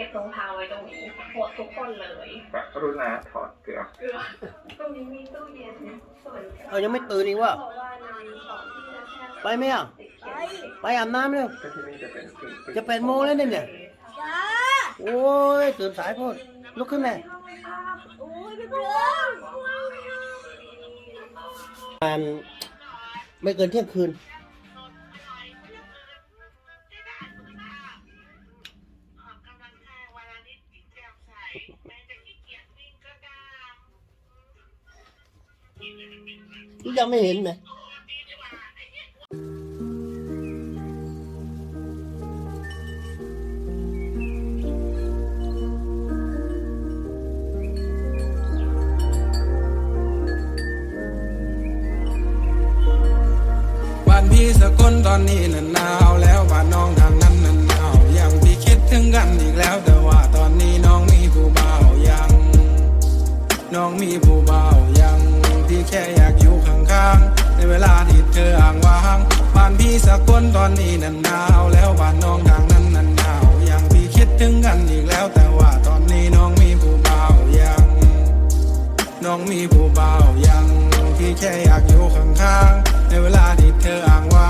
ก็บรองเท้าไว้ตรงนี้หมดทุกคนเลยแบบรุณาถอดเกลือเกลือตรงนี้มีตู้เย็นส่วนเอายังไม่ตื่นอีกว่าเพราะว่าในของที่จะแช่ไปไหมอะ ไปอาบน้ำเร็วก็ที่นี่จะเป็นกึ่งๆจะแปดโมงแล้วเนี่ยเนี่ย โอ้ยตื่นสายโพดลุกขึ้นเลยประมาณไม่เกินเที่ยงคืน ยังไม่เห็นไหมบ้านพี่สกลตอนนี้น่ะหนาว ออ่างวางบ้านพี่สกลตอนนี้น่นหนาวแล้วบ้านน้องทางนั้นน่นหนาวยังพี่คิดถึงกันอีกแล้วแต่ว่าตอนนี้น้องมีผู้เบายัง น้องมีผู้เบายังพี่แค่อยากอยู่ข้างๆในเวลาที่เธออ่างวาง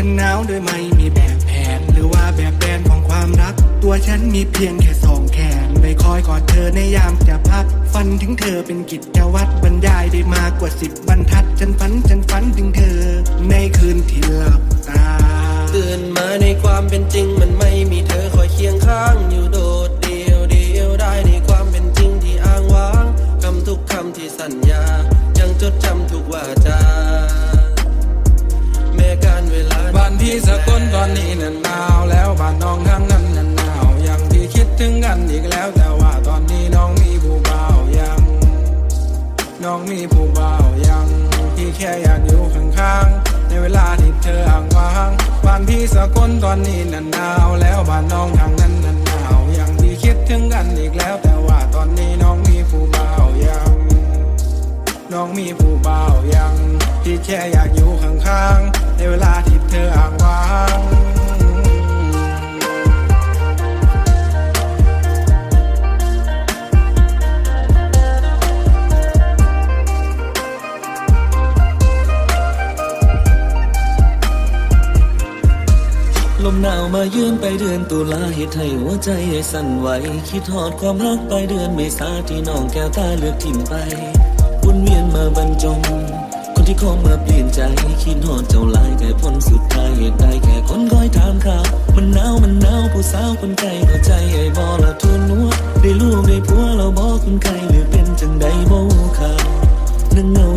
ฉันหนาวโดยไม่มีแบบแผน หรือว่าแบบแบนของความรัก ตัวฉันมีเพียงแค่สองแขนไปคอยกอดเธอในยามจะพักฝันถึงเธอเป็นกิจวัตรบรรยายได้มากกว่าสิบบรรทัด ฉันฝันฉันฝันถึงเธอ แค่อยากอยู่ข้างๆ ในเวลาที่เธออ่างว้างบ้านพี่สกลตอนนี้น่นหนาวแล้วบ้านน้องทางนั้นน่นหนาวยังพี่คิดถึงกันอีกแล้ว แต่ว่าตอนนี้น้องมีผู้บ่าวยัง น้องมีผู้บ่าวยัง ที่แค่อยากอยู่ข้างๆ ลมหนาวมายือนไปเดือนตุลาเหตุให้หัวใจให้สั่นไหว คิดทอดความรักไปเดือนเมษาที่น้องแก้วตาเลือกทิ่มไปวนเวียนมาบรรจง คนที่คงมาเปลี่ยนใจ คิดทอดเจ้าลายแต่พ้นสุดท้ายเหตุใดแค่คนคอยถามข่าวมันหนาวมันหนาวผู้สาวคนไกลข้ใจไอ้บอละทุนนัวได้ลูกได้ผัวเราบอกคนไกลหรือเป็นจังใดบ่ข่าวนั่งเงา